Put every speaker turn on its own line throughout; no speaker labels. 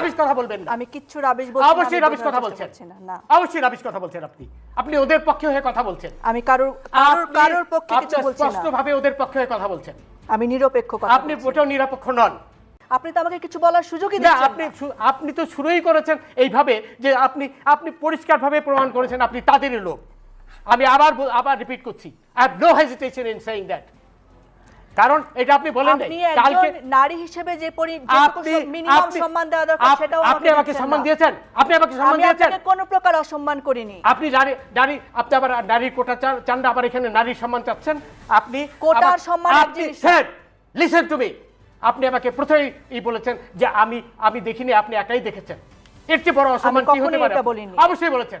Rubbish কথা বলবেন না।
আমি কিচ্ছু রাবিশ বলছি
অবশ্যই রাবিশ কথা বলছেন।
না,
অবশ্যই রাবিশ কথা বলছেন আপনি। আপনি ওদের পক্ষে হয়ে কথা বলছেন।
আমি কারোর কারোর কারোর পক্ষে কিছু বলছি না।
স্পষ্টভাবে ওদের পক্ষে হয়ে কথা বলছেন।
আমি নিরপেক্ষ কথা
আপনি। মোটেও নিরপেক্ষ নন।
আপনি তো আমাকে কিছু বলার সুযোগই
না আপনি আপনি তো শুরুই করেছেন এইভাবে যে আপনি আপনি পরিষ্কারভাবে প্রমাণ করেছেন আপনি তাদেরই লোক। আমি আবার আবার রিপিট করছি। I have no hesitation in saying that কারণ এটা আপনি বলেন নাই। কালকে
নারী হিসেবে যে পরি- মিনিমাম সম্মান দেওয়া দরকার সেটাও
আপনি আমাকে সম্মান দিয়েছেন। আপনি আমাকে সম্মান
আমি
দিয়েছেন।
আপনাকে কোনো প্রকার অসম্মান করিনি।
আপনি নারী নারী আপনি আবার নারীর কোটা চান না আবার এখানে নারীর সম্মান চাচ্ছেন। আপনি
কোটার সম্মান
আপনি স্যার লিসেন টু মি আপনি আমাকে প্রথমেই ই বলেছেন যে আমি আমি দেখিনি আপনি একাই দেখেছেন। এর চেয়ে বড় অসম্মান কি হতে পারে। অবশ্যই বলেছেন।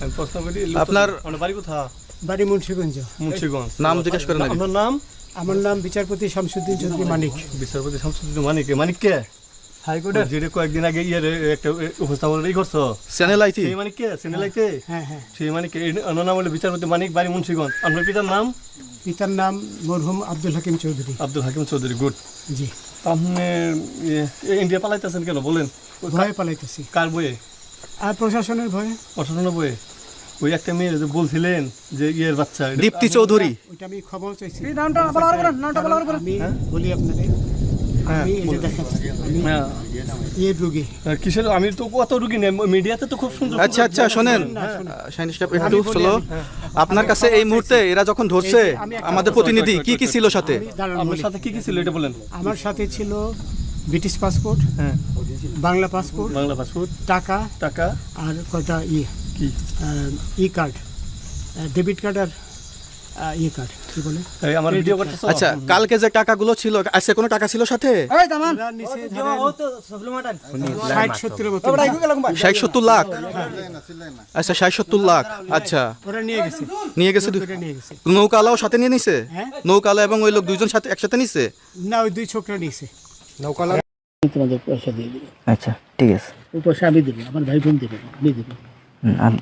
আমি প্রশ্ন করি
আপনার-
আপনার বাড়ি কোথা
বাড়ি মুন্সিগঞ্জ।
মুন্সিগঞ্জ।
নাম জিজ্ঞেস করেন আগে।
আপনার নাম
আমার নাম বিচারপতি শামসুদ্দিন চৌধুরী মানিক।
বিচারপতি শামসুদ্দিন মানিক। মানিক কে?
হাইকোর্টের?
যেটা কয়েকদিন আগে ইয়ে একটা উপস্থাপন ই করছ?
চ্যানেল আইতি?
সেই মানিক কে? সিনেলাইতে
হ্যাঁ হ্যাঁ
সেই মানিক এর নাম হলো বিচারপতি মানিক বাড়ি মুন্সিগঞ্জ। আপনার পিতার নাম?
পিতার নাম মরহুম আব্দুল হাকিম চৌধুরী।
আব্দুল হাকিম চৌধুরী গুড।
জি।
আপনি ইন্ডিয়া পালাইতেছেন কেন? বলেন।
ভয়ে পালাইতেছি।
কার বইয়ে?
আর প্রশাসনের ভয়ে?
অঠারো বইয়ে ওই একটা মেয়ে যে বলছিলেন যে ইয়ের বাচ্চা
দীপ্তি চৌধুরী।
ওইটা আমি খবর চাইছি। আমি বলি আপনাদের আমি এই যে দেখেন আমি
হ্যাঁ।
ইয়ে রুগী।
আর কিসের আমি তো কত রুগী নেই মিডিয়াতে তো খুব সুন্দর
আচ্ছা আচ্ছা শোনেন। শাইনি সাহেব একটু স্লো আপনার কাছে এই মুহূর্তে এরা যখন ধরছে আমাদের প্রতিনিধি কি কি ছিল সাথে?
আমি দাঁড়ান
আপনার
বলি।
সাথে কি কি ছিল এটা বলেন।
আমার সাথে ছিল ব্রিটিশ পাসপোর্ট
হ্যাঁ।
বাংলা পাসপোর্ট
বাংলা পাসপোর্ট
টাকা
টাকা
আর কয়টা ইয়ে
কি?
ই কার্ড ডেবিট কার্ড আর ইয়ে কার্ড কি বলে?
এই আমার ভিডিও করতেছ?
আচ্ছা কালকে যে টাকাগুলো ছিল আজকে কোনো টাকা ছিল সাথে?
ওরা নিচে ধরেন। ষাট সত্তরের মতো।
ষাট সত্তর লাখ? আচ্ছা ষাট সত্তর লাখ। আচ্ছা।
ওরা নিয়ে গেছে।
নিয়ে গেছে
ওরা নিয়ে গেছে।
নৌকালাও সাথে নিয়ে নিছে?
হ্যাঁ?
নৌকালা এবং ওই লোক দুইজন সাথে একসাথে নিছে?
না ওই দুই ছোকরা
তোমাদের পয়সা দিয়ে দেবো
আচ্ছা ঠিক আছে।
ও পয়সা আমি দেবো আমার ভাই বোন দেবে আমি দেবো।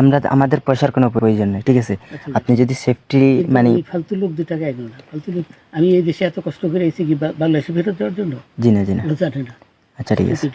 আমরা আমাদের পয়সার কোনো প্রয়োজন নেই ঠিক আছে? আপনি যদি সেফটি মানে
ফালতু লোক দু টাকা এগো না ফালতু লোক। আমি এই দেশে এত কষ্ট করে এসেছি কি বাংলাদেশে ফেরত দেওয়ার জন্য?
জি না জি না।
জানে না।
আচ্ছা ঠিক আছে।